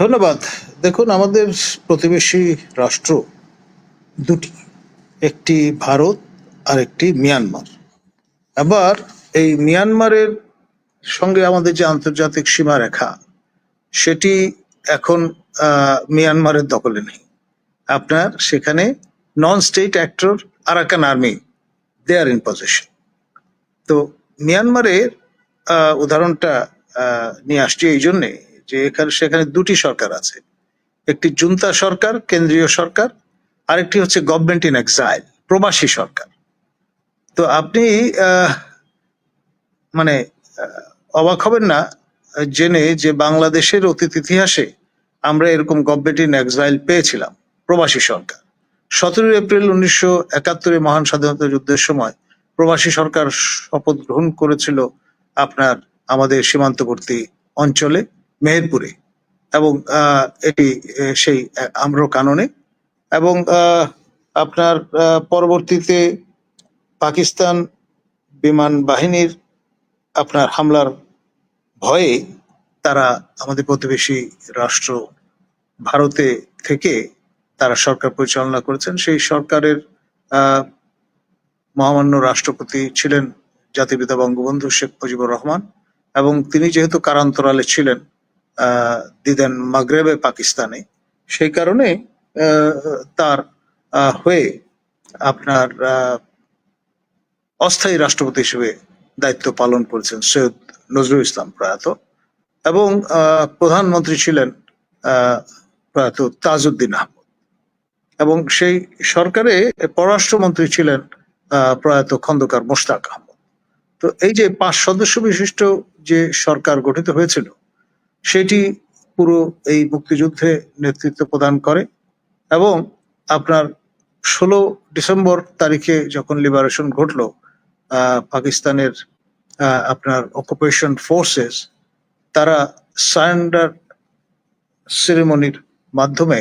ধন্যবাদ। দেখুন, আমাদের প্রতিবেশী রাষ্ট্র দুটি, একটি ভারত আর একটি মিয়ানমার। আবার এই মিয়ানমারের সঙ্গে আমাদের যে আন্তর্জাতিক সীমারেখা সেটি এখন মিয়ানমারের দখলে নেই। আপনার সেখানে non state actor Arakan army they are in position তো মিয়ানমারের উদাহরণটা নিয়ে আসছি এই জন্যে। যে এখানে, সেখানে দুটি সরকার আছে। একটি জুন্তা সরকার, কেন্দ্রীয় সরকার, আরেকটি হচ্ছে গভর্নমেন্ট ইন এক্সাইল প্রবাসী সরকার। তো আপনি মানে অবাক হবেন না, জেনে যে বাংলাদেশের অতীত ইতিহাসে আমরা এরকম গভর্নমেন্ট ইন এক্সাইল পেয়েছিলাম, প্রবাসী সরকার। সতেরোই এপ্রিল উনিশশো একাত্তরে মহান স্বাধীনতা যুদ্ধের সময় প্রবাসী সরকার শপথ গ্রহণ করেছিল আপনার, আমাদের সীমান্তবর্তী অঞ্চলে। মেহেরপুরে এবং এটি সেই আম্র কাননে এবং আপনার পরবর্তীতে পাকিস্তান বিমান বাহিনীর আপনার হামলার ভয়ে তারা আমাদের প্রতিবেশী রাষ্ট্র ভারতে থেকে তারা সরকার পরিচালনা করেছেন। সেই সরকারের মহামান্য রাষ্ট্রপতি ছিলেন জাতিপিতা বঙ্গবন্ধু শেখ মুজিবুর রহমান এবং তিনি যেহেতু কারান্তরালে ছিলেন দিদেন মাগরেবে পাকিস্তানে। সেই কারণে তার হয়ে আপনার অস্থায়ী রাষ্ট্রপতি হিসেবে দায়িত্ব পালন করেছেন সৈয়দ নজরুল ইসলাম প্রয়াত এবং প্রধানমন্ত্রী ছিলেন প্রয়াত তাজউদ্দিন আহমদ। এবং সেই সরকারে পররাষ্ট্রমন্ত্রী ছিলেন প্রয়াত খন্দকার মোশতাক আহমদ। তো এই যে পাঁচ সদস্য বিশিষ্ট যে সরকার গঠিত হয়েছিল সেটি পুরো এই মুক্তিযুদ্ধে নেতৃত্ব প্রদান করে এবং আপনার ষোলো ডিসেম্বর তারিখে যখন লিবারেশন ঘটলো পাকিস্তানের আপনার অকুপেশন ফোর্সেস তারা সারেন্ডার সেরেমনির মাধ্যমে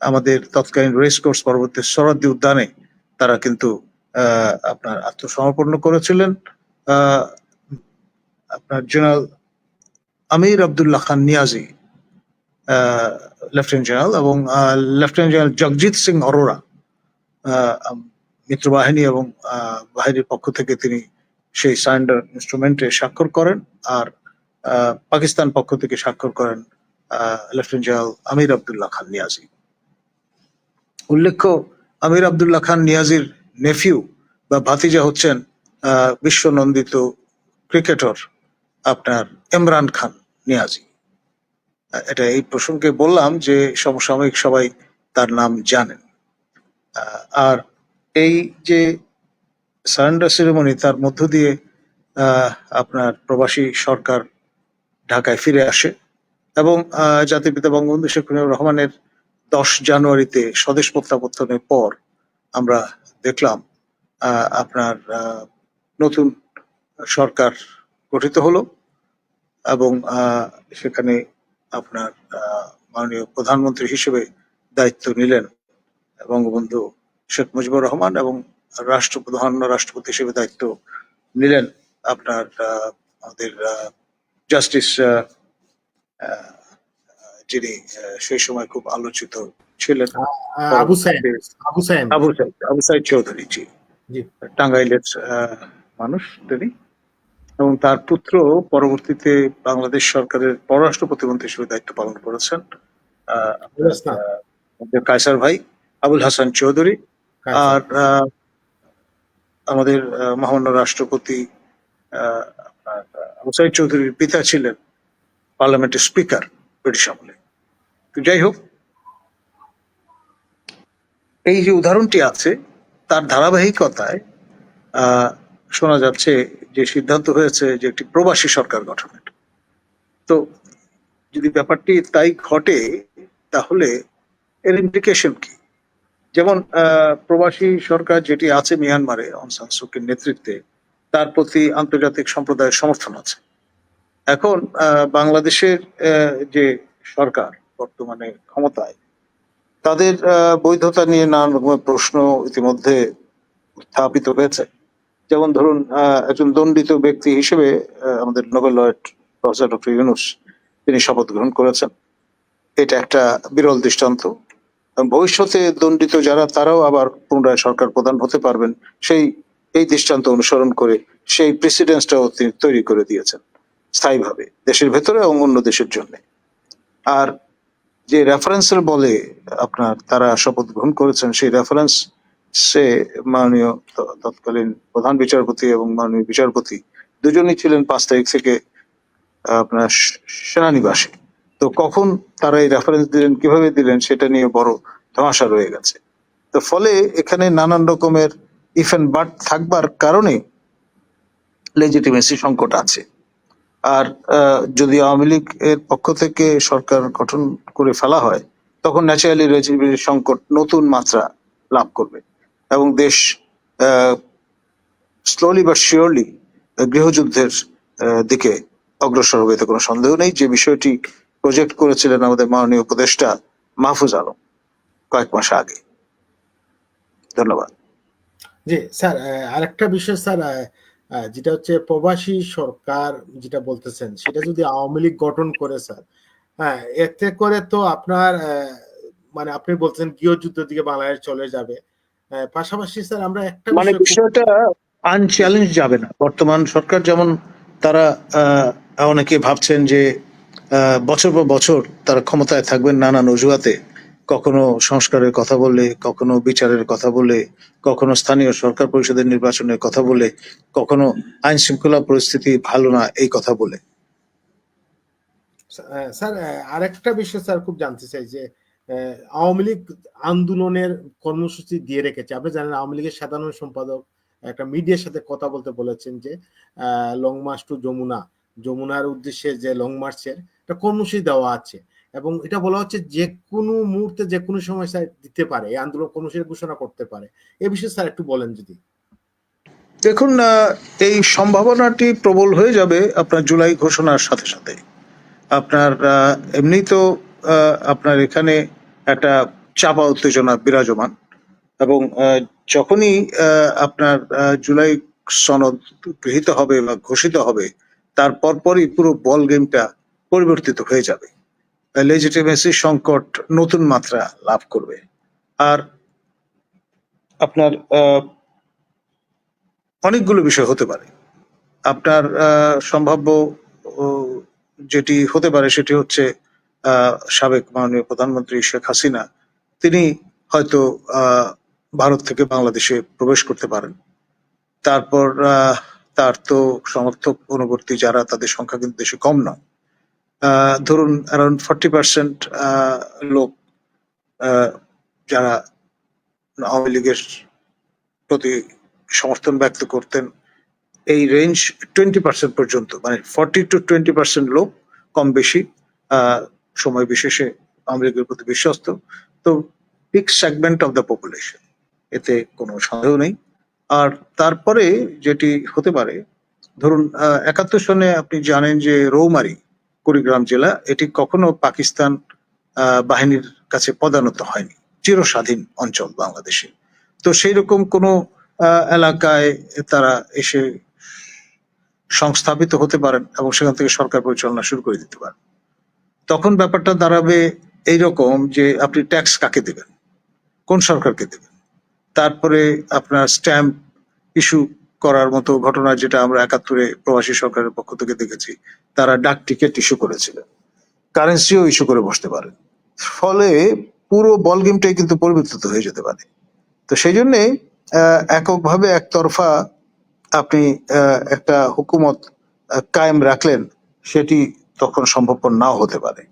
আমাদের তৎকালীন রেস কোর্স পরবর্তী সরাদ্দি উদ্যানে তারা কিন্তু আপনার আত্মসমর্পণ করেছিলেন। আপনার general Amir Abdullah Khan Niazi lieutenant general এবং লেফটেন্যান্ট জেনারেল জগজিৎ সিং অরোরা মিত্রবাহিনী এবং বাহিনীর পক্ষ থেকে তিনি সেই সারেন্ডার ইনস্ট্রুমেন্টে স্বাক্ষর করেন আর পাকিস্তান পক্ষ থেকে স্বাক্ষর করেন লেফটেন্যান্ট জেনারেল আমির আব্দুল্লাহ খান নিয়াজি উল্লেখ্য, আমির আব্দুল্লাহ খান নিয়াজির নেফিউ বা ভাতিজা হচ্ছেন বিশ্বনন্দিত ক্রিকেটর আপনার ইমরান খান। নিয়াজি। এটা এই প্রসঙ্গে বললাম যে সমসাময়িক সবাই তার নাম জানেন। আর এই যে সারেন্ডার সেরেমনি তার মধ্য দিয়ে আপনার প্রবাসী সরকার ঢাকায় ফিরে আসে এবং আহ, জাতির পিতা বঙ্গবন্ধু শেখ মুজিবুর রহমানের দশ জানুয়ারিতে স্বদেশ প্রত্যাবর্তনের পর আমরা দেখলাম আপনার নতুন সরকার গঠিত হলো। এবং সেখানে আপনার মাননীয় প্রধানমন্ত্রী হিসেবে দায়িত্ব নিলেন বঙ্গবন্ধু শেখ মুজিবুর রহমান এবং রাষ্ট্রপ্রধান রাষ্ট্রপতি হিসেবে দায়িত্ব নিলেন আপনার আমাদের জাস্টিস যিনি সেই সময় খুব আলোচিত ছিলেন। আবু সাইদ আবু সাইদ আবু সাইদ চৌধুরী জি। টাঙ্গাইলের মানুষ তিনি। এবং তার পুত্র পরবর্তীতে বাংলাদেশ সরকারের পররাষ্ট্র প্রতিমন্ত্রী হিসেবে দায়িত্ব পালন করেছেন। কায়সার ভাই আবুল হাসান চৌধুরী আর আমাদের আহ, মহামান্য রাষ্ট্রপতি সাইদ চৌধুরীর পিতা ছিলেন পার্লামেন্টের স্পিকার ব্রিটিশ আমলে। তো যাই হোক এই যে উদাহরণটি আছে তার ধারাবাহিকতায় আহ, শোনা যাচ্ছে যে সিদ্ধান্ত হয়েছে যে একটি প্রবাসী সরকার গঠনের। তো যদি ব্যাপারটি তাই ঘটে, তাহলে এর ইমপ্লিকেশন কি? যেমন প্রবাসী সরকার যেটি আছে মিয়ানমারে অং সান সুকির নেতৃত্বে, তার প্রতি আন্তর্জাতিক সম্প্রদায়ের সমর্থন আছে। এখন বাংলাদেশের যে সরকার বর্তমানে ক্ষমতায়, তাদের বৈধতা নিয়ে নানান রকমের প্রশ্ন ইতিমধ্যে উত্থাপিত হয়েছে। যেমন ধরুন একজন দণ্ডিত ব্যক্তি হিসেবে আমাদের Nobel laureate professor doctor Yunus, তিনি শপথ গ্রহণ করেছেন। এটা একটা বিরল দৃষ্টান্ত। ভবিষ্যতে দণ্ডিত যারা, তারাও আবার পুনরায় সরকার প্রধান হতে পারবেন। সেই, এই দৃষ্টান্ত অনুসরণ করে, সেই প্রেসিডেন্সটাও তিনি তৈরি করে দিয়েছেন, স্থায়ীভাবে, দেশের ভেতরে এবং অন্য দেশের জন্য। আর যে রেফারেন্সের বলে আপনার তারা শপথ গ্রহণ করেছেন, সেই রেফারেন্স সে মাননীয় তৎকালীন প্রধান বিচারপতি এবং মাননীয় বিচারপতি দুজনই ছিলেন পাঁচ তারিখ থেকে আপনার সেনানিবাসে। তো কখন তারা এই রেফারেন্স দিলেন, কীভাবে দিলেন, সেটা নিয়ে বড় ধোঁয়াশা রয়ে গেছে। তো ফলে এখানে নানান রকমের ইফ এন্ড বাট থাকবার কারণে লেজিটিমেসি সংকট আছে। আর যদি আওয়ামী লীগ এর পক্ষ থেকে সরকার গঠন করে ফেলা হয়, তখন ন্যাচারালি লেজিটিমেসি সংকট নতুন মাত্রা লাভ করবে। এবং দেশ স্লোলি বা শিওরলি গৃহযুদ্ধের দিকে অগ্রসর হবে, এতে কোনো সন্দেহ নেই। যে বিষয়টি প্রজেক্ট করেছিলেন আমাদের মাননীয় উপদেষ্টা মাহফুজ আলম কয়েক মাস আগে। ধন্যবাদ। জি, স্যার আরেকটা বিষয়, স্যার যেটা হচ্ছে প্রবাসী সরকার যেটা বলতেছেন, সেটা যদি আওয়ামী লীগ গঠন করে, স্যার হ্যাঁ এতে করে তো আপনার মানে আপনি বলছেন গৃহযুদ্ধের দিকে বাংলাদেশ চলে যাবে। পাশাপাশি স্যার আমরা একটা মানে বিষয়টা আনচ্যালেঞ্জ যাবে না। বর্তমান সরকার যেমন তারা অনেকে ভাবছেন যে বছর পর বছর তারা ক্ষমতায় থাকবেন নানান অজুহাতে। কখনো সংস্কারের কথা বলে কখনো বিচারের কথা বলে কখনো স্থানীয় সরকার পরিষদের নির্বাচনের কথা বলে কখনো আইন শৃঙ্খলা পরিস্থিতি ভালো না এই কথা বলে। স্যার আরেকটা বিষয় স্যার খুব জানতে চাই যে আওয়ামী লীগ আন্দোলনের কর্মসূচি দিয়ে রেখেছে। আপনি জানেন আওয়ামী লীগের সাধারণ সম্পাদক একটা মিডিয়ার সাথে কথা বলতে বলেছেন যে লং মার্চ টু যমুনা। যমুনার উদ্দেশ্যে যে লং মার্চের একটা কর্মসূচি দেওয়া আছে এবং এটা বলা হচ্ছে যে কোনো মুহূর্তে যে কোনো সময় স্যার দিতে পারে, এই আন্দোলন কর্মসূচি ঘোষণা করতে পারে। এ বিষয়ে স্যার একটু বলেন যদি। দেখুন এই সম্ভাবনাটি প্রবল হয়ে যাবে আপনার জুলাই ঘোষণার সাথে সাথে। আপনার এমনি তো আপনার এখানে একটা চাপা উত্তেজনা বিরাজমান এবং যখনই আপনার জুলাই সনদ গৃহীত হবে বা ঘোষিত হবে, তার পরপরই পুরো বল গেমটা পরিবর্তিত হয়ে যাবে। লেজিটিমেসি সংকট নতুন মাত্রা লাভ করবে। আর আপনার অনেকগুলো বিষয় হতে পারে। আপনার সম্ভাব্য যেটি হতে পারে সেটি হচ্ছে সাবেক মাননীয় প্রধানমন্ত্রী শেখ হাসিনা, তিনি হয়তো ভারত থেকে বাংলাদেশে প্রবেশ করতে পারেন। তারপর তার তো সমর্থক অনুবর্তী যারা, তাদের সংখ্যা কিন্তু দেশে কম নয়। ধরুন অ্যারাউন্ড ফর্টি পার্সেন্ট লোক যারা আওয়ামী লীগের প্রতি সমর্থন ব্যক্ত করতেন, এই রেঞ্জ টোয়েন্টি পার্সেন্ট পর্যন্ত মানে ফর্টি টু টোয়েন্টি পার্সেন্ট লোক কম বেশি সময় বিশেষে লীগের প্রতি বিশ্বস্ত। তো big segment of the population এতে কোনো সন্দেহ নেই। আর তারপরে যেটি হতে পারে, ধরুন একাত্তর সনে আপনি জানেন যে রৌমারি, কুড়িগ্রাম জেলা, এটি কখনো পাকিস্তান বাহিনীর কাছে পদানত হয়নি। চিরস্বাধীন অঞ্চল বাংলাদেশে। তো সেই রকম কোনো এলাকায় তারা এসে সংস্থাপিত হতে পারেন এবং সেখান থেকে সরকার পরিচালনা শুরু করে দিতে পারেন। তখন ব্যাপারটা দাঁড়াবে এইরকম যে আপনি ট্যাক্স কাকে দেবেন? কোন সরকারকে দেবেন? তারপরে আপনার স্ট্যাম্প ইস্যু করার মতো ঘটনা যেটা আমরা একাত্তরে প্রবাসী সরকারের পক্ষ থেকে দেখেছি, তারা ডাক টিকিট ইস্যু করেছিলেন কারেন্সিও ইস্যু করে বসতে পারেন ফলে পুরো বল গেমটাই কিন্তু পরিবর্তিত হয়ে যেতে পারে। তো সেই জন্যে এককভাবে একতরফা আপনি একটা হুকুমত কায়েম রাখলেন, সেটি তখন সম্ভবপর নাও হতে পারে।